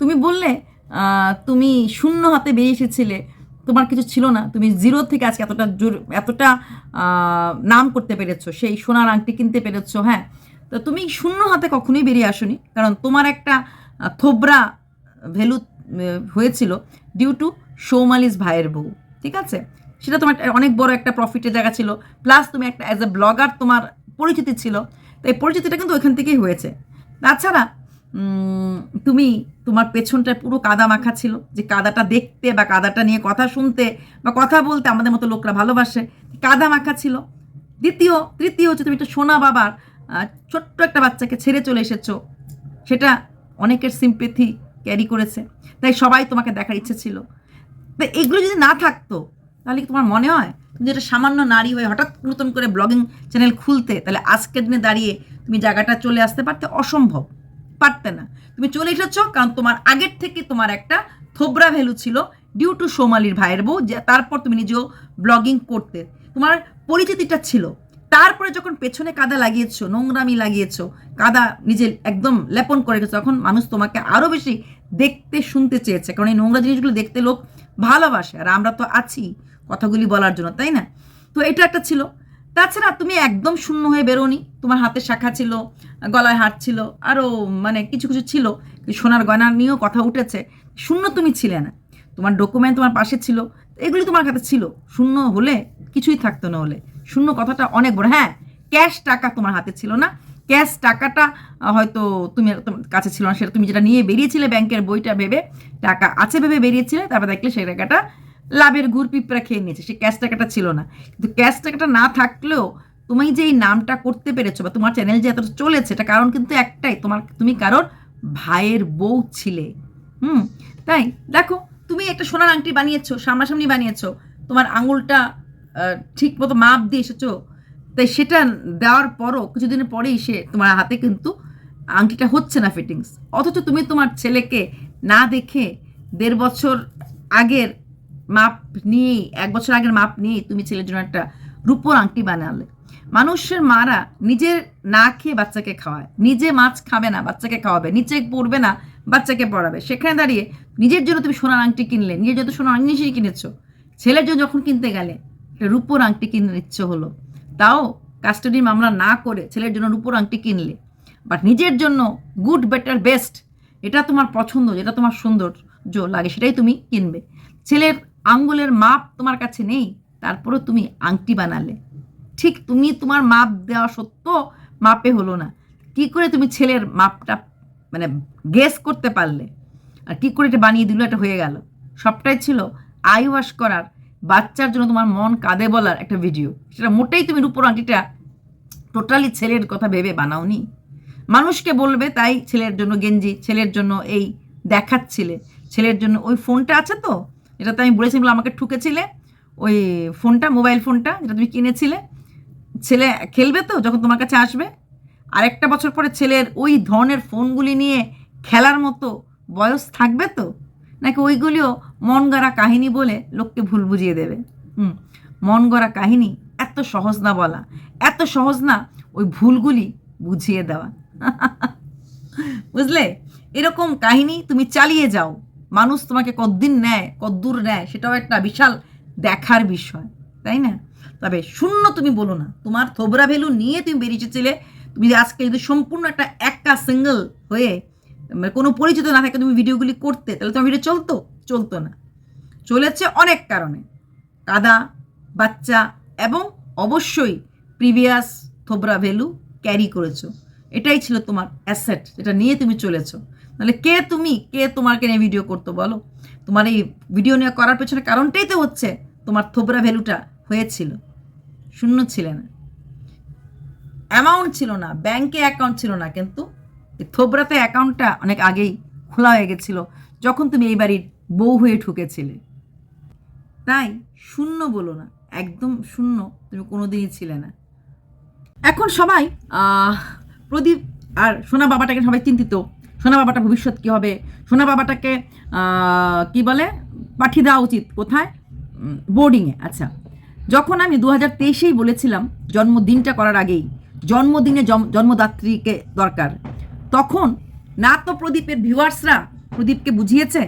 তুমি বললে তুমি শূন্য হাতে বেরিয়ে এসেছিলে, তোমার কিছু ছিল না, তুমি জিরো থেকে আজকে এতটা জোর, এতটা নাম করতে পেরেছ, সেই সোনার আংটি কিনতে পেরেছ হ্যাঁ? তো তুমি শূন্য হাতে কখনোই বেরিয়ে আসোনি, কারণ তোমার একটা থোবরা ভ্যালু হয়েছিল ডিউ টু সৌমালিস ভাইয়ের বউ, ঠিক আছে? সেটা তোমার অনেক বড় একটা প্রফিটের জায়গা ছিল প্লাস তুমি একটা অ্যাজ এ ব্লগার তোমার পরিচিতি ছিল, তো এই পরিচিতিটা কিন্তু ওইখান থেকেই হয়েছে। তাছাড়া তুমি, তোমার পেছনটা পুরো কাদা মাখা ছিল, যে কাদাটা দেখতে বা কাদাটা নিয়ে কথা শুনতে বা কথা বলতে আমাদের মতো লোকরা ভালোবাসে, কাদা মাখা ছিল। দ্বিতীয়, তৃতীয় হচ্ছে তুমি একটা সোনা বাবার ছোট্ট একটা বাচ্চাকে ছেড়ে চলে এসেছ। সেটা অনেকের সিম্পেথি ক্যারি করেছে। তাই সবাই তোমাকে দেখার ইচ্ছে ছিল। তো এগুলো যদি না থাকতো, তাহলে কি তোমার মনে হয়? তুমি যেটা সামান্য নারী হয়ে হঠাৎ নতুন করে ব্লগিং চ্যানেল খুলতে, তাহলে আজকের দিনে দাঁড়িয়ে তুমি জায়গাটা চলে আসতে পারতে অসম্ভব। পারতে না। তুমি চলে এসেছ, কারণ তোমার আগের থেকে তোমার একটা থোবরা ভ্যালু ছিল ডিউ টু সোমালির ভাইয়ের বউ তারপর তুমি নিজেও ব্লগিং করতে। তোমার পরিচিতিটা ছিল। তারপরে যখন পেছনে কাদা লাগিয়েছো, নোংরামি লাগিয়েছো, কাদা নিজে একদম লেপন করে গেছো তখন মানুষ তোমাকে আরও বেশি দেখতে, শুনতে চেয়েছে। কারণ এই নোংরা জিনিসগুলো দেখতে লোক ভালোবাসে, আর আমরা তো আছি কথাগুলি বলার জন্য, তাই না? তো এটা একটা ছিল। তাছাড়া তুমি একদম শূন্য হয়ে বেরোনি। তোমার হাতে শাখা ছিল, গলায় হাত ছিল আরও মানে কিছু কিছু ছিল। সোনার গয়না নিয়েও কথা উঠেছে। শূন্য তুমি ছিলে না। তোমার ডকুমেন্ট তোমার পাশে ছিল। এগুলি তোমার কাছে ছিল। শূন্য হলে কিছুই থাকতো না হলে। শূন্য কথাটা অনেক বড়। হ্যাঁ ক্যাশ টাকা তোমার হাতে ছিল না। ক্যাশ টাকাটা হয়তো তুমি কাছে ছিল না। সেটা তুমি যেটা নিয়ে বেরিয়েছিলে ব্যাংকের বইটা ভেবে, টাকা আছে ভেবে বেরিয়েছিলে, তারপর দেখলে সেই টাকাটা লাভের ঘুর পিঁপড়া খেয়ে নিয়েছে, সে ক্যাশ টাকাটা ছিল না। কিন্তু ক্যাশ টাকাটা না থাকলেও তুমি যে এই নামটা করতে পেরেছ বা তোমার চ্যানেল যে এতটা চলেছে, এটা কারণ কিন্তু একটাই, তোমার, তুমি কারোর ভাইয়ের বউ ছিলে। হুম, তাই দেখো, তুমি একটা সোনার আংটি বানিয়েছো, সামনাসামনি বানিয়েছো, তোমার আঙুলটা ঠিক মতো মাপ দিয়ে এসেছ, তাই সেটা দেওয়ার পরও কিছুদিনের পরেই সে তোমার হাতে কিন্তু আংটিটা হচ্ছে না ফিটিংস অথচ তুমি তোমার ছেলেকে না দেখে দেড় বছর আগের মাপ নিয়েই, এক বছর আগের মাপ নিয়েই তুমি ছেলের জন্য একটা রূপোর আংটি বানালে। মানুষের মারা নিজের না খেয়ে বাচ্চাকে খাওয়ায়। নিজে মাছ খাবে না, বাচ্চাকে খাওয়াবে। নিচে পড়বে না, বাচ্চাকে পড়াবে। সেখানে দাঁড়িয়ে নিজের জন্য তুমি সোনার আংটি কিনলে, নিজের জন্য সোনার জিনিসই কিনেছো। ছেলের জন্য যখন কিনতে গেলে, একটা রূপোর আংটি কিনে ইচ্ছে হলো। তাও কাস্টাডি মামলা না করে ছেলের জন্য রূপোর আংটি কিনলে। বাট নিজের জন্য গুড বেটার বেস্ট এটা তোমার পছন্দ, যেটা তোমার সৌন্দর্য লাগে, সেটাই তুমি কিনবে। ছেলের আঙ্গুলের মাপ তোমার কাছে নেই, তারপরেও তুমি আংটি বানালে। ঠিক তুমি তোমার মাপ দেওয়া সত্য মাপে হলো না। কি করে তুমি ছেলের মাপটা মানে গেস করতে পারলে? আর কি করে এটা বানিয়ে দিল, এটা হয়ে গেল। সবটাই ছিল আই ওয়াশ করার, বাচ্চার জন্য তোমার মন কাঁদে বলার একটা ভিডিও সেটা মোটেই তুমি রূপোর আংটিটা টোটালি ছেলের কথা ভেবে বানাওনি। মানুষকে বলবে, তাই ছেলের জন্য গেঞ্জি, ছেলের জন্য এই দেখাচ্ছিলে। ছেলের জন্য ওই ফোনটা আছে তো? যেটাতে আমি বলেছিলাম আমাকে ঠুকেছিলে, ওই ফোনটা, মোবাইল ফোনটা, যেটা তুমি কিনেছিলে। ছেলে খেলবে তো, যখন তোমার কাছে আসবে। আর একটা বছর পরে ছেলের ওই ধরনের ফোনগুলি নিয়ে খেলার মতো বয়স থাকবে তো? নাকি ওইগুলিও মন গড়া কাহিনী বলে লোককে ভুল বুঝিয়ে দেবে? হুম মন গড়া কাহিনী এত সহজ না বলা, এত সহজ না ওই ভুলগুলি বুঝিয়ে দেওয়া। বুঝলে? এরকম কাহিনী তুমি চালিয়ে যাও। মানুষ তোমাকে কতদিন নেয়, কতদূর নেয়, সেটাও একটা বিশাল দেখার বিষয়, তাই না? তবে শূন্য তুমি বলো না, তোমার থোবরা ভ্যালু নিয়ে তুমি বেরিয়ে এসেছিলে তুমি যদি আজকে যদি সম্পূর্ণ একটা একা সিঙ্গেল হয়ে মানে কোনো পরিচিত না থাকে তুমি ভিডিওগুলি করতে, তাহলে তোমার ভিডিও চলতো? চলতো না। চলেছে অনেক কারণে, কাদা, বাচ্চা এবং অবশ্যই প্রিভিয়াস থোবরা ভ্যালু ক্যারি করেছ। এটাই ছিল তোমার অ্যাসেট যেটা নিয়ে তুমি চলেছো। তাহলে কে তুমি? কে তোমাকে নিয়ে ভিডিও করতো বলো? তোমার এই ভিডিও নিয়ে করার পেছনে কারণটাই তো হচ্ছে তোমার থোবরা ভ্যালুটা হয়েছিল। শূন্য ছিলে না। অ্যামাউন্ট ছিল না ব্যাংকে অ্যাকাউন্ট ছিল না, কিন্তু থোবরাতে অ্যাকাউন্টটা অনেক আগেই খোলা হয়ে গেছিল, যখন তুমি এই বাড়ির বউ হয়ে ঢুকেছিলে। তাই শূন্য বলো না, একদম শূন্য তুমি কোনোদিনই ছিলে না। এখন সবাই প্রদীপ আর সোনা বাবাটাকে সবাই চিন্তিত। সোনা বাবাটা ভবিষ্যৎ কী হবে? সোনা বাবাটাকে কি বলে? পাঠিয়ে দেওয়া উচিত কোথায়? বোর্ডিংয়ে আচ্ছা যখন আমি দু হাজার তেইশেই বলেছিলাম জন্মদিনটা করার আগেই, জন্মদিনে জন্মদাত্রীকে দরকার, তখন না তো প্রদীপের ভিউয়ার্সরা প্রদীপকে বুঝিয়েছে,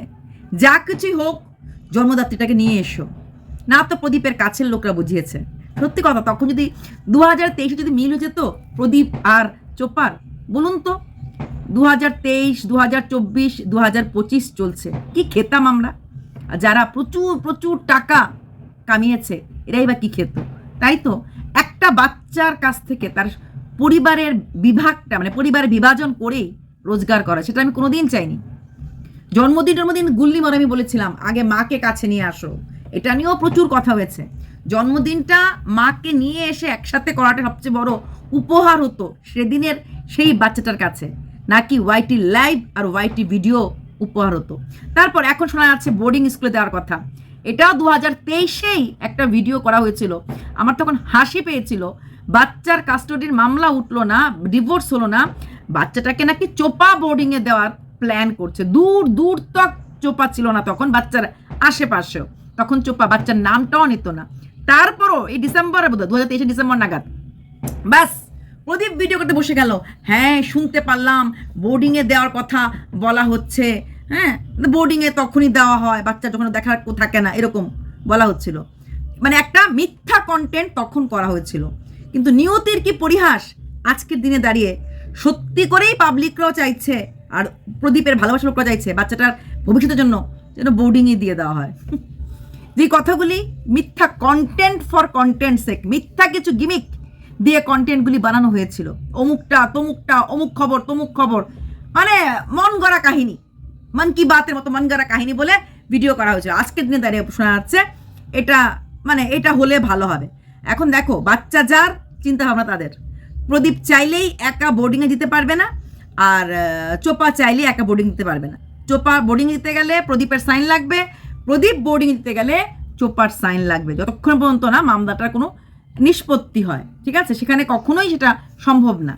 যা কিছুই হোক, জন্মদাত্রীটাকে নিয়ে এসো। না তো প্রদীপের কাছের লোকরা বুঝিয়েছে। সত্যি কথা, তখন যদি দু হাজার তেইশে যদি মিল হয়ে যেত প্রদীপ আর চোপার, বলুন তো দু হাজার তেইশ দু হাজার চব্বিশ দু হাজার পঁচিশ চলছে। কি খেতাম আমরা? যারা প্রচুর প্রচুর টাকা কামিয়েছে, এরাই বা কি খেত? তাই তো? একটা বাচ্চার কাছ থেকে তার পরিবারের বিভাগটা মানে পরিবারের বিভাজন করেই রোজগার করা, সেটা আমি কোনোদিন চাইনি। জন্মদিন জন্মদিন গুল্লি মরে আমি বলেছিলাম, আগে মাকে কাছে নিয়ে আসো। এটা নিয়েও প্রচুর কথা হয়েছে। জন্মদিনটা মাকে নিয়ে এসে একসাথে করাটা সবচেয়ে বড় উপহার হতো সেদিনের সেই বাচ্চাটার কাছে। নাকি ওয়াইটি লাইভ আর ওয়াইটি ভিডিও উপহার হতো তারপর এখন শোনা যাচ্ছে বোর্ডিং স্কুলে দেওয়ার কথা। এটাও দু হাজার তেইশেই একটা ভিডিও করা হয়েছিল। আমার তখন হাসি পেয়েছিল। বাচ্চার কাস্টডির মামলা উঠল না ডিভোর্স হলো না। বাচ্চাটাকে নাকি চোপা বোর্ডিংয়ে দেওয়ার প্ল্যান করছে। দূর দূর তক চোপা ছিল না তখন বাচ্চার আশেপাশেও। তখন চোপা বাচ্চার নামটাও নিত না। তারপরও এই ডিসেম্বরে দু হাজার তেইশে ডিসেম্বর নাগাদ। ব্যাস প্রদীপ ভিডিও করতে বসে গেল। হ্যাঁ শুনতে পারলাম। বোর্ডিংয়ে দেওয়ার কথা বলা হচ্ছে। হ্যাঁ বোর্ডিংয়ে তখনই দেওয়া হয়। বাচ্চা যখন দেখার থাকে না, এরকম বলা হচ্ছিল। মানে একটা মিথ্যা কন্টেন্ট তখন করা হয়েছিল। কিন্তু নিয়তির কি পরিহাস? আজকের দিনে দাঁড়িয়ে সত্যি করেই পাবলিকরাও চাইছে আর প্রদীপের ভালোবাসা লোকরা চাইছে বাচ্চাটার ভবিষ্যতের জন্য যেন বোর্ডিংয়ে দিয়ে দেওয়া হয়। যে কথাগুলি মিথ্যা কন্টেন্ট ফর কন্টেন্ট সেক মিথ্যা কিছু গিমিক দিয়ে কন্টেন্টগুলি বানানো হয়েছিল। অমুকটা, তমুকটা, অমুক খবর, তমুক খবর। মানে মন গড়া কাহিনী। মন কি বাতের মতো মন গড়া কাহিনী বলে ভিডিও করা হয়েছিল। আজকের দিনে দাঁড়িয়ে শোনা যাচ্ছে, এটা মানে এটা হলে ভালো হবে। এখন দেখো, বাচ্চা যার চিন্তা ভাবনা তাদের। প্রদীপ চাইলেই একা বোর্ডিংয়ে দিতে পারবে না, আর চোপা চাইলেই একা বোর্ডিং দিতে পারবে না। চোপা বোর্ডিং দিতে গেলে প্রদীপের সাইন লাগবে। প্রদীপ বোর্ডিং দিতে গেলে চোপার সাইন লাগবে। যতক্ষণ পর্যন্ত না মামলাটার কোনো নিষ্পত্তি হয়, ঠিক আছে? সেখানে কখনোই সেটা সম্ভব না।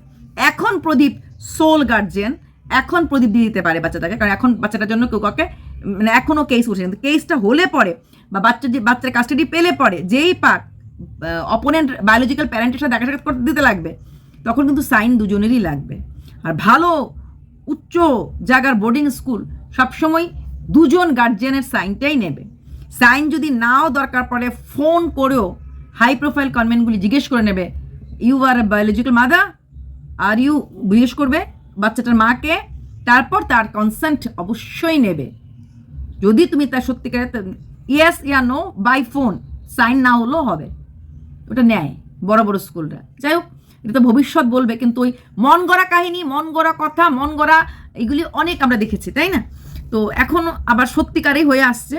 এখন প্রদীপ সোল গার্জিয়ান এখন প্রদীপ দিয়ে দিতে পারে বাচ্চাটাকে, কারণ এখন বাচ্চাটার জন্য কেউ কাউকে মানে এখনও কেস উঠছে কিন্তু কেসটা হলে পরে, বা বাচ্চা যে, বাচ্চার কাস্টাডি পেলে পরে, যেই পাক অপোনেন্ট বায়োলজিক্যাল প্যারেন্টের সাথে দেখা সাক্ষাৎ করতে দিতে লাগবে, তখন কিন্তু সাইন দুজনেরই লাগবে। আর ভালো, উচ্চ জায়গার বোর্ডিং স্কুল সবসময় দুজন গার্জিয়ানের সাইনটাই নেবে। সাইন যদি নাও দরকার পড়ে ফোন করেও হাই প্রোফাইল কনভেন্টগুলি জিজ্ঞেস করে নেবে you are a biological mother are you জিজ্ঞেস করবে বাচ্চাটার মাকে, তারপর তার কনসেন্ট অবশ্যই নেবে। যদি তুমি তার সত্যিকারের yes yeah no by phone sign না হলেও হবে। ওটা নেয় বড় বড় স্কুলরা। যাই হোক, এটা তো ভবিষ্যৎ বলবে, কিন্তু ওই মন গড়া কাহিনী, মন গড়া কথা, মন গড়া এগুলি অনেক আমরা দেখেছি, তাই না? তো এখন আবার সত্যিকারই হয়ে আসছে।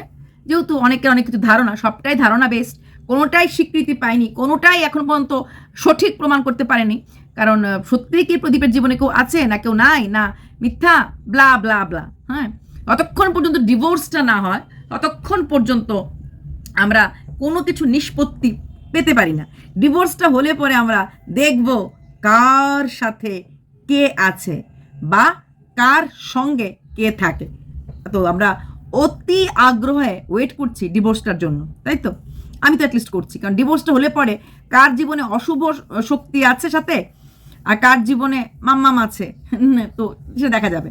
যেহেতু অনেকের অনেক কিছু ধারণা, সবটাই ধারণা বেস্ট কোনোটাই স্বীকৃতি পায়নি, কোনোটাই এখন পর্যন্ত সঠিক প্রমাণ করতে পারেনি। কারণ সত্যিই কি প্রদীপের জীবনে কেউ আছে না কেউ নাই? না, মিথ্যা? ব্লা ব্লা ব্লা হ্যাঁ? ততক্ষণ পর্যন্ত ডিভোর্সটা না হয়, ততক্ষণ পর্যন্ত আমরা কোনো কিছু নিষ্পত্তি পেতে পারি না। ডিভোর্সটা হলে পরে আমরা দেখব কার সাথে কে আছে বা কার সঙ্গে কে থাকে। তো আমরা অতি আগ্রহে ওয়েট করছি ডিভোর্সটার জন্য, তাই তো? আমি তো অ্যাটলিস্ট করছি, কারণ ডিভোর্সটা হলে পরে কার জীবনে অশুভ শক্তি আছে সাথে আর কার জীবনে মাম্মাম আছে? তো সেটা দেখা যাবে।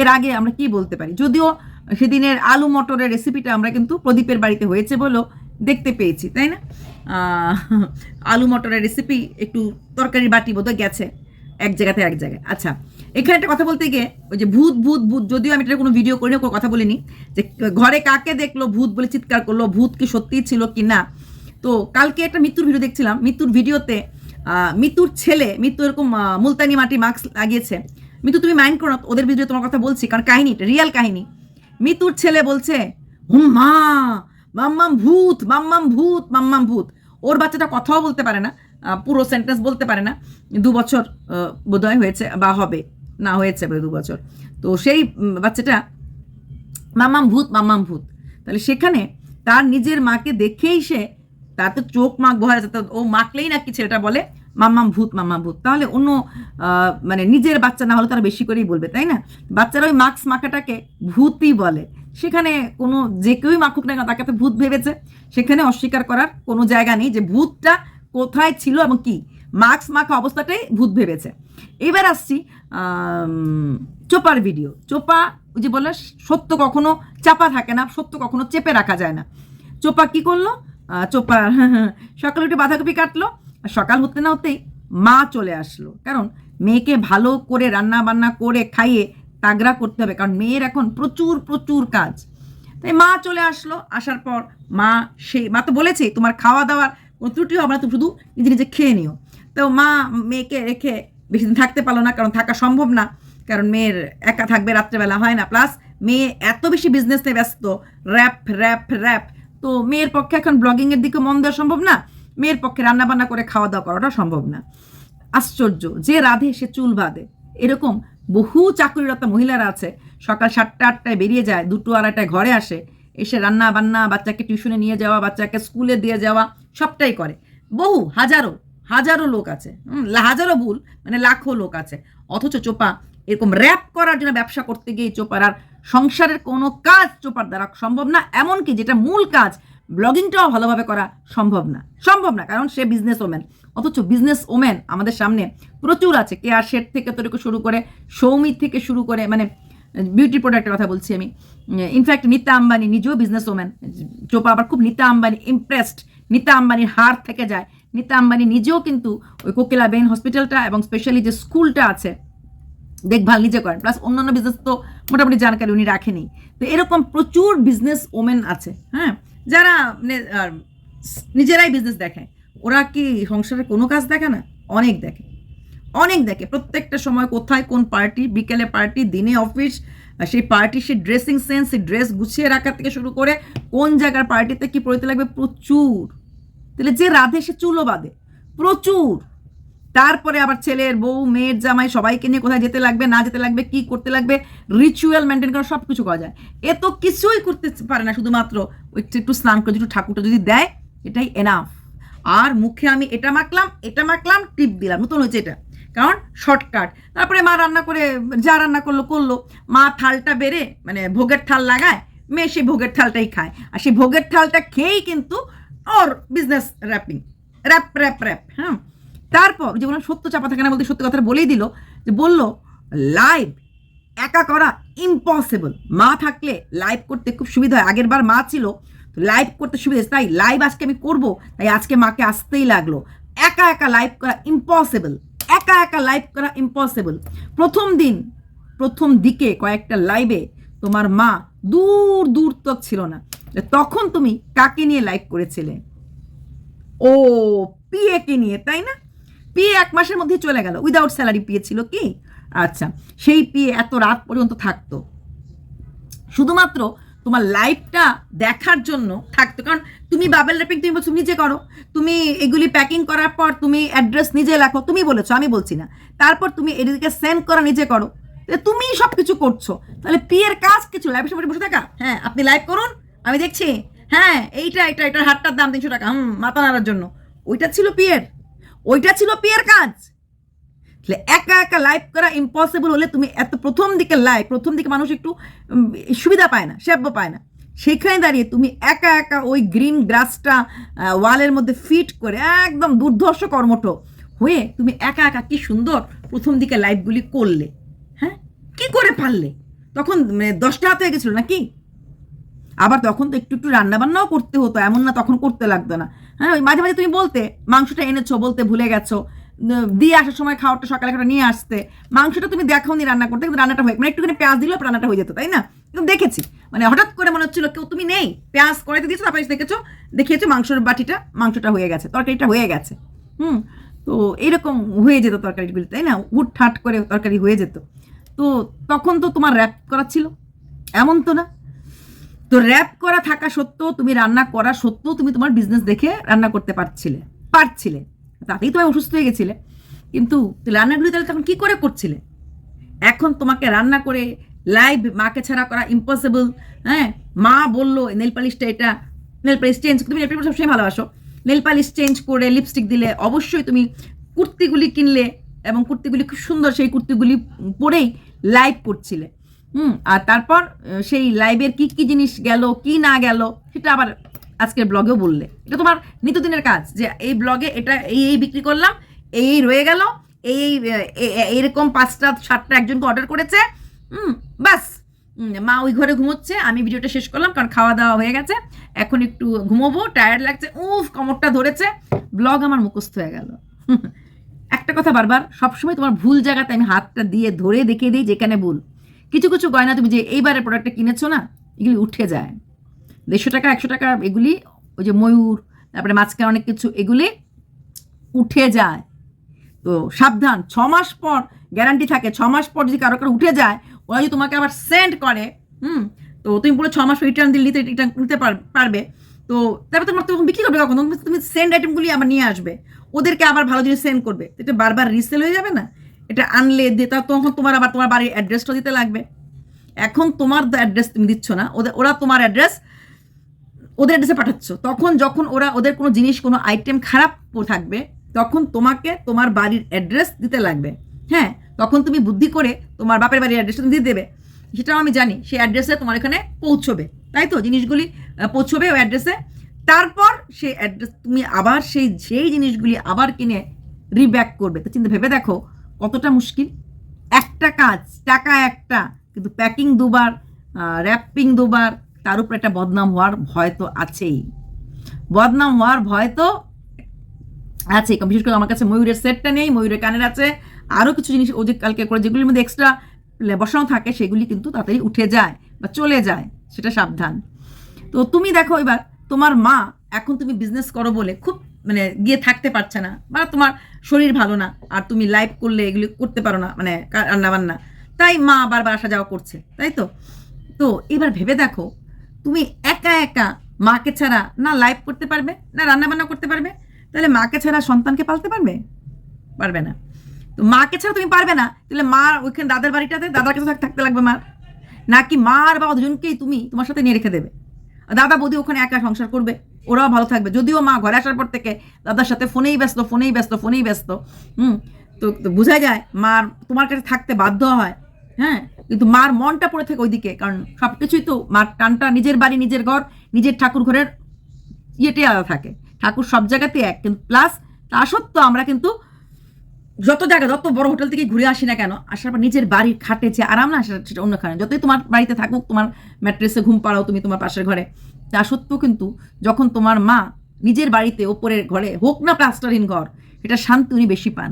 এর আগে আমরা কি বলতে পারি? যদিও সেদিনের আলু মটরের রেসিপিটা আমরা কিন্তু প্রদীপের বাড়িতে হয়েছে বলেও দেখতে পেয়েছি, তাই না? আলু মটরের রেসিপি একটু তরকারি বাটি বোধহয় গেছে। এক জায়গাতে এক জায়গায়। আচ্ছা এখানে একটা কথা বলতে গিয়ে ওই যে ভূত ভূত ভূত, যদিও আমি এটা কোনো ভিডিও করিনি, কোনো কথা বলিনি, যে ঘরে কাকে দেখল, ভূত বলে চিৎকার করল, ভূত কি সত্যিই ছিল কি না? তো কালকে একটা মৃত্যুর ভিডিও দেখছিলাম মৃত্যুর ভিডিওতে মৃত্যুর ছেলে মৃত্যু এরকম মুলতানি মাটি মাস্ক লাগিয়েছে। মৃত্যু তুমি মাইন্ড করো ওদের ভিডিও তোমার কথা বলছি, কারণ কাহিনী রিয়েল কাহিনী। মৃত্যুর ছেলে বলছে মা, মাম্মাম ভূত মাম্মাম ভূত মাম্মাম ভূত। ওর বাচ্চাটা কথাও বলতে পারে না পুরো সেন্টেন্স বলতে পারে না দু বছর বোধহয় হয়েছে বা হবে না হয়েছে দু বছর। তো সেই বাচ্চাটা মাম্মাম ভূত মাম্মাম ভূত। তাহলে সেখানে তার নিজের মাকে দেখেই সে তার তো চোখ মাখ ভরা আছে, ও মাখলেই নাকি ছেলেটা বলে মাম্মাম ভূত মাম্মাম ভূত। তাহলে অন্য মানে নিজের বাচ্চা না হলে তারা বেশি করেই বলবে তাই না? বাচ্চারা ওই মাস্ক মাখাটাকে ভূতই বলে। সেখানে কোনো যে কেউই মাখুক না তাকে তো ভূত ভেবেছে। সেখানে অস্বীকার করার কোনো জায়গা নেই যে ভূতটা কোথায় ছিল এবং কি? মাস্ক মাখা অবস্থাটাই ভূত ভেবেছে। এবার আসছি চোপার ভিডিও চোপা যে বলে সত্য কখনো চাপা থাকে না, সত্য কখনো চেপে রাখা যায় না। চোপা কি করল? চোপা, সকালে উঠে বাঁধাকপি কাটলো সকাল হতে না হতেই মা চলে আসলো। কারণ মেয়েকে ভালো করে রান্না বান্না করে খাইয়ে তাগড়া করতে হবে, কারণ মেয়ের এখন প্রচুর প্রচুর কাজ। তাই মা চলে আসলো, আসার পর মা সে, মা তো বলেছে তোমার খাওয়া দাওয়ার কোনো ত্রুটি হবে না তুমি শুধু নিজে নিজে খেয়ে নিও। তো মা মেয়েকে রেখে বেশি দিন থাকতে পারল না, কারণ থাকা সম্ভব না, কারণ মেয়ের একা থাকবে, রাত্রেবেলা হয় না। প্লাস মেয়ে এত বেশি বিজনেসে ব্যস্ত র্যাপ র্যাপ র্যাপ তো মেয়ের পক্ষে এখন ব্লগিংয়ের দিকে মন দেওয়া সম্ভব না, মেয়ের পক্ষে রান্না বান্না করে খাওয়া দাওয়া করাটা সম্ভব না। আশ্চর্য, যে রাধে সে চুল বাঁধে। এরকম বহু চাকরিরত মহিলারা আছে, সকাল সাতটা আটটায় বেরিয়ে যায়, দুটো আড়াইটায় ঘরে আসে। এসে রান্না বান্না, বাচ্চাকে টিউশনে নিয়ে যাওয়া, বাচ্চাকে স্কুলে দিয়ে যাওয়া, সবটাই করে। বহু, হাজারো হাজারো লোক আছে। হাজারো ভুল মানে লাখো লোক আছে। অথচ চোপা, এরকম র্যাপ করার জন্য ব্যবসা করতে গিয়ে চোপার আর সংসারের কোনো কাজ চোপার দ্বারা সম্ভব না, এমনকি যেটা মূল কাজ, ব্লগিংটাও ভালোভাবে করা সম্ভব না। সম্ভব না, কারণ সে বিজনেস ওম্যান অথচ বিজনেস ওম্যান আমাদের সামনে প্রচুর আছে। কেয়ার শেড থেকে তৈরি শুরু করে সৌমি থেকে শুরু করে মানে বিউটি প্রোডাক্টের কথা বলছি আমি। ইনফ্যাক্ট নিতা আম্বানি নিজেও বিজনেস ওম্যান চোপা আবার খুব নিতা আম্বানি ইমপ্রেসড নিতা আম্বানির হার থেকে যায়। নিতা আম্বানি নিজেও কিন্তু ওই কোকিলা বেন হসপিটালটা এবং স্পেশালি যে স্কুলটা আছে দেখভাল নিজে করেন। প্লাস অন্যান্য বিজনেস তো মোটামুটি জানকারি উনি রাখেনি তো এরকম প্রচুর বিজনেস ওমেন আছে হ্যাঁ? যারা মানে, নিজেরাই বিজনেস দেখে ওরা কি সংসারে কোনো কাজ দেখে না? অনেক দেখে। অনেক দেখে, প্রত্যেকটা সময় কোথায় কোন পার্টি, বিকেলে পার্টি, দিনে অফিস সেই পার্টি, সেই ড্রেসিং সেন্স, সেই ড্রেস গুছিয়ে রাখার থেকে শুরু করে কোন জায়গার পার্টিতে কি পড়তে লাগবে? প্রচুর। তাহলে যে রাধে সে চুলো বাঁধে, প্রচুর। তারপরে আবার ছেলের বউ, মেয়ের জামাই সবাইকে নিয়ে কোথায় যেতে লাগবে, না যেতে লাগবে, কি করতে লাগবে রিচুয়াল মেনটেন করা সব কিছু করা যায়। এ তো কিছুই করতে পারে না, শুধুমাত্র একটু একটু স্নান করে, একটু ঠাকুরটা যদি দেয়, এটাই এনাফ আর মুখে আমি এটা মাখলাম এটা মাখলাম, টিপ দিলাম, নতুন হয়েছে এটা। কারণ শর্টকাট তারপরে মা রান্না করে, যা রান্না করল করল। মা থালটা বেড়ে মানে ভোগের থাল লাগায়, মেয়ে সেই ভোগের থালটাই খায়। আর সেই ভোগের থালটা খেয়েই কিন্তু ওর business wrapping wrap wrap wrap হ্যাঁ? তারপর যে বললাম, সত্য চাপা থাকে না বলতে সত্য কথাটা বলেই দিল, যে বলল লাইভ একা করা ইম্পসিবল মা থাকলে লাইভ করতে খুব সুবিধা হয়। আগের বার মা ছিল, তো লাইভ করতে সুবিধা। তাই লাইভ আজকে আমি করব, তাই আজকে মাকে আসতেই লাগল। একা একা লাইভ করা ইম্পসিবল একা একা লাইভ করা ইম্পসিবল প্রথম দিন, প্রথম দিকে কয়েকটা লাইভে তোমার মা দূর দূর তক ছিল না। তখন তুমি কাকে নিয়ে লাইভ করেছিলে? ও পিএকে নিয়ে, তাই না? পিএ এক মাসের মধ্যে চলে গেল। উইদাউট স্যালারি পিএ ছিল কি? আচ্ছা সেই পিএ এত রাত পর্যন্ত থাকতো। শুধুমাত্র তোমার লাইফটা দেখার জন্য থাকতো। কারণ তুমি বাবেল র্যাপিং তুমি বলছো নিজে করো। তুমি এগুলি প্যাকিং করার পর তুমি অ্যাড্রেস নিজে লেখো। তুমি বলেছ, আমি বলছি না। তারপর তুমি এদিকে সেন্ড করা, নিজে করো। তুমি সব কিছু করছ। তাহলে পিয়ের কাজ কিছু লাইফের সামনে বসে থাকা। হ্যাঁ আপনি লাইভ করুন, আমি দেখছি। হ্যাঁ এইটা এটা এটার হাটটার দাম তিনশো টাকা। হুম মাথা নাড়ার জন্য। ওইটা ছিল পিয়ের ওইটা ছিল পিয়ের কাজ। একা একা লাইভ করা ইম্পসিবল হলে তুমি এত প্রথম দিকে লাইভ প্রথম দিকে মানুষ একটু সুবিধা পায় না, সেব্য পায় না। সেখানে দাঁড়িয়ে তুমি একা একা ওই গ্রিন গ্রাসটা ওয়ালের মধ্যে ফিট করে একদম দুর্ধর্ষ কর্মঠ হয়ে তুমি একা একা কি সুন্দর প্রথম দিকে লাইভগুলি করলে। হ্যাঁ? কি করে পারলে? তখন মানে দশটা হাত হয়ে গেছিল নাকি? আবার তখন তো একটু একটু রান্নাবান্নাও করতে হতো, এমন না তখন করতে লাগতো না। হ্যাঁ ওই মাঝে মাঝে তুমি বলতে, মাংসটা এনেছো বলতে ভুলে গেছো দিয়ে আসার সময় খাওয়ারটা সকালে খাওয়াটা নিয়ে আসতে। মাংসটা তুমি দেখো নি রান্না করতে, কিন্তু রান্নাটা হয়ে মানে একটুখানি পেঁয়াজ দিলে রান্নাটা হয়ে যেত, তাই না? কিন্তু দেখেছি। মানে হঠাৎ করে মনে হচ্ছিল, কেউ তুমি নেই, পেঁয়াজ কড়াইতে দিয়েছ, তারপরে দেখেছ, দেখিয়েছো মাংসের বাটিটা, মাংসটা হয়ে গেছে, তরকারিটা হয়ে গেছে। হুম, তো এরকম হয়ে যেত তরকারিগুলি, তাই না? হুট ঠাট করে তরকারি হয়ে যেত। তো তখন তো তোমার র্যাপ করা ছিল, এমন তো না। তো র্যাপ করা থাকা সত্ত্বেও, তুমি রান্না করা সত্ত্বেও, তুমি তোমার বিজনেস দেখে রান্না করতে পারছিলে পারছিলে। তাতেই তুমি অসুস্থ হয়ে গেছিলে। কিন্তু রান্নাগুলি তাহলে তখন কী করে করছিলে? এখন তোমাকে রান্না করে লাইভ মাকে ছাড়া করা ইম্পসিবল হ্যাঁ? মা বলল নেল পালিশটা এটা নেল পালিশ চেঞ্জ তুমি নেল পালিশ সবসময় ভালোবাসো। নেল পালিশ চেঞ্জ করে লিপস্টিক দিলে অবশ্যই তুমি কুর্তিগুলি কিনলে এবং কুর্তিগুলি খুব সুন্দর সেই কুর্তিগুলি পরেই লাইভ করছিলে। হুম, আর তারপর সেই লাইভের কি কি জিনিস গেল, কি না গেল, সেটা আবার আজকের ব্লগেও বললে। এটা তোমার নিত্যদিনের কাজ যে এই ব্লগে এটা এই এই বিক্রি করলাম, এই এই রয়ে গেল, এই এইরকম পাঁচটা, সাতটা একজনকে অর্ডার করেছে, হুম, বাস। মা ওই ঘরে ঘুমোচ্ছে, আমি ভিডিওটা শেষ করলাম, কারণ খাওয়া দাওয়া হয়ে গেছে। এখন একটু ঘুমোবো টায়ার্ড লাগছে, উফ, কমরটা ধরেছে। ব্লগ আমার মুখস্থ হয়ে গেল। একটা কথা বারবার, সবসময় তোমার ভুল জায়গাতে আমি হাতটা দিয়ে ধরে দেখিয়ে দিই, যেখানে ভুল। কিছু কিছু গয়না তুমি যে এইবারের প্রোডাক্টটা কিনেছো না, এগুলি উঠে যায়। দেড়শো টাকা, একশো টাকা এগুলি, ওই যে ময়ূর, তারপরে মাঝখানে অনেক কিছু, এগুলি উঠে যায়। তো সাবধান, ছ মাস পর গ্যারান্টি থাকে, ছ মাস পর যদি কারও কারও উঠে যায়, ওরা যদি তোমাকে আবার সেন্ড করে, হুম, তো তুমি পুরো ছ মাস রিটার্ন দিলে নিতে রিটার্ন নিতে পার- পারবে। তো তারপর তোমার তখন বিক্রি করবে কখন? তুমি সেন্ড আইটেমগুলি আবার নিয়ে আসবে। ওদেরকে আবার ভালো জিনিস সেন্ড করবে। এটা বারবার রিসেল হয়ে যাবে না? এটা আনলে দিয়ে তখন তোমার আবার তোমার বাড়ির অ্যাড্রেসটা দিতে লাগবে। এখন তোমার অ্যাড্রেস তুমি দিচ্ছ না। ওদের ওরা তোমার অ্যাড্রেস ওদের অ্যাড্রেসে পাঠাচ্ছ। তখন যখন ওরা ওদের কোনো জিনিস, কোনো আইটেম খারাপ থাকবে, তখন তোমাকে তোমার বাড়ির অ্যাড্রেস দিতে লাগবে। হ্যাঁ তখন তুমি বুদ্ধি করে তোমার বাপের বাড়ির অ্যাড্রেস তুমি দিয়ে দেবে। সেটাও আমি জানি, সেই অ্যাড্রেসে তোমার এখানে পৌঁছবে। তাই তো? জিনিসগুলি পৌঁছবে ওই অ্যাড্রেসে তারপর সেই অ্যাড্রেস তুমি আবার সেই সেই জিনিসগুলি আবার কিনে রিব্যাক করবে। তো চিন্তা, ভেবে দেখো, কতটা মুশকিল। একটা কাজ, টাকা একটা, কিন্তু প্যাকিং দুবার র্যাপিং দুবার তার উপর একটা বদনাম হওয়ার ভয় তো আছেই। বদনাম হওয়ার ভয় তো আছে বিশেষ করে আমার কাছে ময়ূরের সেটটা নেই, ময়ূরের কানের আছে আরও কিছু জিনিস ও যে কালকে করে যেগুলির মধ্যে এক্সট্রা বসানো থাকে, সেগুলি কিন্তু তাড়াতাড়ি উঠে যায় বা চলে যায়, সেটা সাবধান। তো তুমি দেখো এবার, তোমার মা এখন তুমি বিজনেস করো বলে খুব মানে গিয়ে থাকতে পারছে না বা তোমার শরীর ভালো না, আর তুমি লাইভ করলে এগুলি করতে পারো না মানে রান্না বান্না তাই মা বারবার আসা যাওয়া করছে, তাই তো? তো এবার ভেবে দেখো তুমি একা একা মাকে ছাড়া না লাইভ করতে পারবে, না রান্নাবান্না করতে পারবে, তাহলে মাকে ছাড়া সন্তানকে পালতে পারবে? পারবে না। তো মাকে ছাড়া তুমি পারবে না, তাহলে মা ওইখানে দাদার বাড়িটাতে দাদার কাছে থাকতে লাগবে মার। নাকি মা আর বাবা দুজনকেই তুমি তোমার সাথে নিয়ে রেখে দেবে? দাদা বৌদি ওখানে একা সংসার করবে, ওরাও ভালো থাকবে। যদিও মা ঘরে আসার পর থেকে দাদার সাথে ফোনেই ব্যস্ত ফোনেই ব্যস্ত ফোনেই ব্যস্ত, হুম? তো বোঝা যায়, মার তোমার কাছে থাকতে বাধ্য হয়। হ্যাঁ? কিন্তু মার মনটা পড়ে থাকে ওইদিকে, কারণ সব কিছুই তো মার টানটা নিজের বাড়ি, নিজের ঘর, নিজের ঠাকুর ঘরের ইয়েটাই আলাদা থাকে। ঠাকুর সব জায়গাতে এক, কিন্তু প্লাস তা সত্ত্বেও আমরা কিন্তু যত জায়গা, যত বড় হোটেল থেকে ঘুরে আসি না কেন, আসার পর নিজের বাড়ির খাটে যে আরাম না, সেটা সেটা অন্যখানে যতই তোমার বাড়িতে থাকুক, তোমার ম্যাট্রেসে ঘুম পাড়াও, তুমি তোমার পাশের ঘরে। তা সত্ত্বেও কিন্তু যখন তোমার মা নিজের বাড়িতে, ওপরের ঘরে হোক না প্লাস্টারহীন ঘর এটা শান্তি উনি বেশি পান।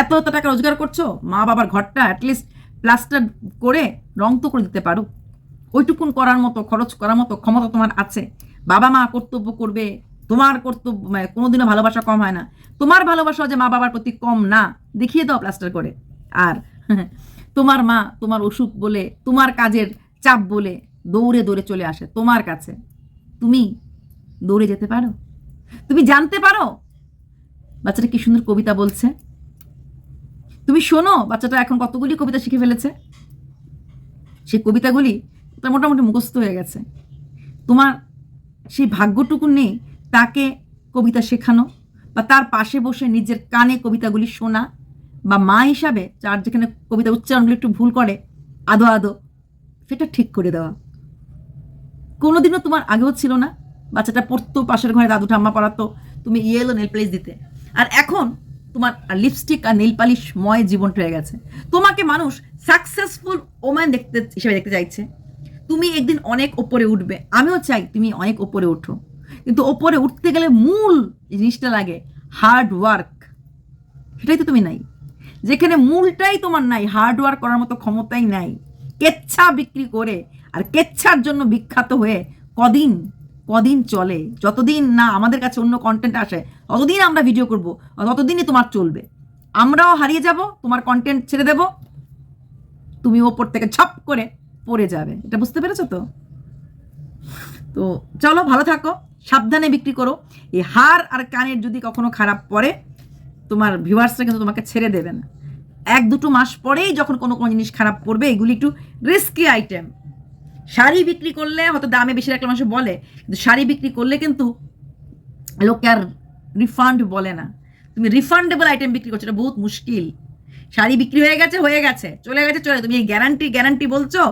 এত এত টাকা রোজগার করছ? মা বাবার ঘরটা অ্যাটলিস্ট প্লাস্টার করে রং তো করে দিতে পারো। ওইটুকুন করার মতো, খরচ করার মতো ক্ষমতা তোমার আছে। বাবা মা কর্তব্য করবে, তোমার কর্তব্য মানে কোনোদিনও ভালোবাসা কম হয় না। তোমার ভালোবাসা যে মা বাবার প্রতি কম না, দেখিয়ে দাও প্লাস্টার করে। আর তোমার মা তোমার অসুখ বলে, তোমার কাজের চাপ বলে দৌড়ে দৌড়ে চলে আসে তোমার কাছে। তুমি দৌড়ে যেতে পারো? তুমি জানতে পারো? বাচ্চাটা কি সুন্দর কবিতা বলছে? তুমি শোনো, বাচ্চাটা এখন কতগুলি কবিতা শিখে ফেলেছে? সেই কবিতাগুলি তার মোটামুটি মুখস্থ হয়ে গেছে। তোমার সেই ভাগ্যটুকু নেই তাকে কবিতা শেখানো বা তার পাশে বসে নিজের কানে কবিতাগুলি শোনা বা মা হিসাবে যার যেখানে কবিতা উচ্চারণগুলো একটু ভুল করে, আদো আদো, সেটা ঠিক করে দেওয়া। কোনোদিনও তোমার আগেও ছিল না। বাচ্চাটা পড়তো, পাশের ঘরে দাদু ঠাম্মা পড়াতো, তুমি ইয়েলো নেল প্লেস দিতে। আর এখন তোমার লিপস্টিক আর নীল পালিশ ময় জীবনটা হয়ে গেছে। তোমাকে মানুষ সাকসেসফুল ওম্যান দেখতে, হিসেবে দেখতে চাইছে। তুমি একদিন অনেক ওপরে উঠবে। আমিও চাই তুমি অনেক ওপরে ওঠো কিন্তু ওপরে উঠতে গেলে মূল জিনিসটা লাগে হার্ড ওয়ার্ক সেটাই তো তুমি নাই। যেখানে মূলটাই তোমার নাই হার্ড ওয়ার্ক করার মতো ক্ষমতাই নাই। কেচ্ছা বিক্রি করে আর কেচ্ছার জন্য বিখ্যাত হয়ে কদিন কদিন চলে। যতদিন না আমাদের কাছে অন্য কন্টেন্ট আসে ততদিন আমরা ভিডিও করব, ততদিনই তোমার চলবে। আমরাও হারিয়ে যাব, তোমার কন্টেন্ট ছেড়ে দেব, তুমি ওপর থেকে ঝপ করে পড়ে যাবে। এটা বুঝতে পেরেছ তো? তো চলো, ভালো থাকো, সাবধানে বিক্রি করো। এই হার আর কানের যদি কখনো খারাপ পড়ে, তোমার ভিউয়ার্সরা কিন্তু তোমাকে ছেড়ে দেবে না। এক দুটো মাস পরেই যখন কোনো কোনো জিনিস খারাপ পড়বে, এগুলি একটু রিস্কি আইটেম শাড়ি বিক্রি করলে, হয়তো দামে বেশি রাখলে মানুষ বলে, কিন্তু শাড়ি বিক্রি করলে কিন্তু লোকে আর রিফান্ড বলে না। তুমি রিফান্ডেবল আইটেম বিক্রি করছ, এটা বহুত মুশকিল। শাড়ি বিক্রি হয়ে গেছে হয়ে গেছে, চলে গেছে, চলে তুমি এই গ্যারান্টি গ্যারান্টি বলছো,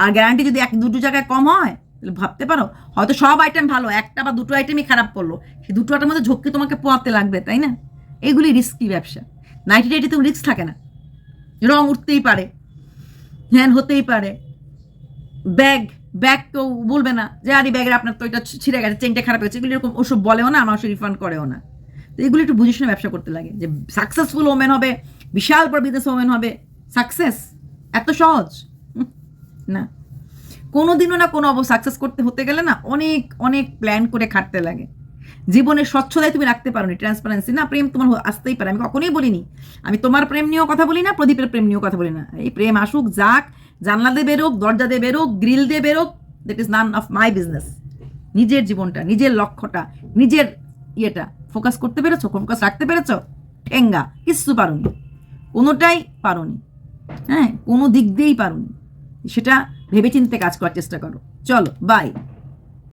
আর গ্যারান্টি যদি এক, দুটো জায়গায় কম হয়, তাহলে ভাবতে পারো, হয়তো সব আইটেম ভালো, একটা বা দুটো আইটেমই খারাপ পড়ল সেই দুটো আইটের মধ্যে ঝক্কি তোমাকে পোয়াতে লাগবে, তাই না? এগুলি রিস্কি ব্যবসা। নাইনটি নাইনটি তো রিস্ক থাকে না। রং উঠতেই পারে হ্যান হতেই পারে। ব্যাগ ব্যাগ কেউ বলবে না, যে আরে ব্যাগের আপনার তো এটা ছিঁড়ে গেছে চেনটা খারাপ হয়েছে এগুলো এরকম ওসব বলেও না, আমার রিফান্ড করেও না। তো এগুলো একটু বুঝে শুনে ব্যবসা করতে লাগে যে সাকসেসফুল ওমেন হবে, বিশাল বড় বিজনেস ওমেন হবে সাকসেস এত সহজ? না। কোনো দিনও না কোনো সাকসেস করতে হতে গেলে না অনেক অনেক প্ল্যান করে খাটতে লাগে। জীবনের স্বচ্ছতায় তুমি রাখতে পারো নি ট্রান্সপারেন্সি না, প্রেম তোমার আসতেই পারে। আমি কখনোই বলিনি। আমি তোমার প্রেম নিয়েও কথা বলি না, প্রদীপের প্রেম নিয়েও কথা বলি না। এই প্রেম আসুক, যাক, জানলা দিয়ে বেরোক, দরজা দিয়ে বেরোক, গ্রিল দিয়ে বেরোক that is none of my business নিজের জীবনটা, নিজের লক্ষ্যটা, নিজের ইয়েটা। ফোকাস করতে পেরেছ? ফোকাস রাখতে পেরেছ? ঠেঙ্গা, কিচ্ছু পারোনি। কোনোটাই পারোনি। হ্যাঁ কোনো দিক দিয়েই পারোনি। সেটা ভেবেচিন্তে কাজ করার চেষ্টা করো। চলো বাই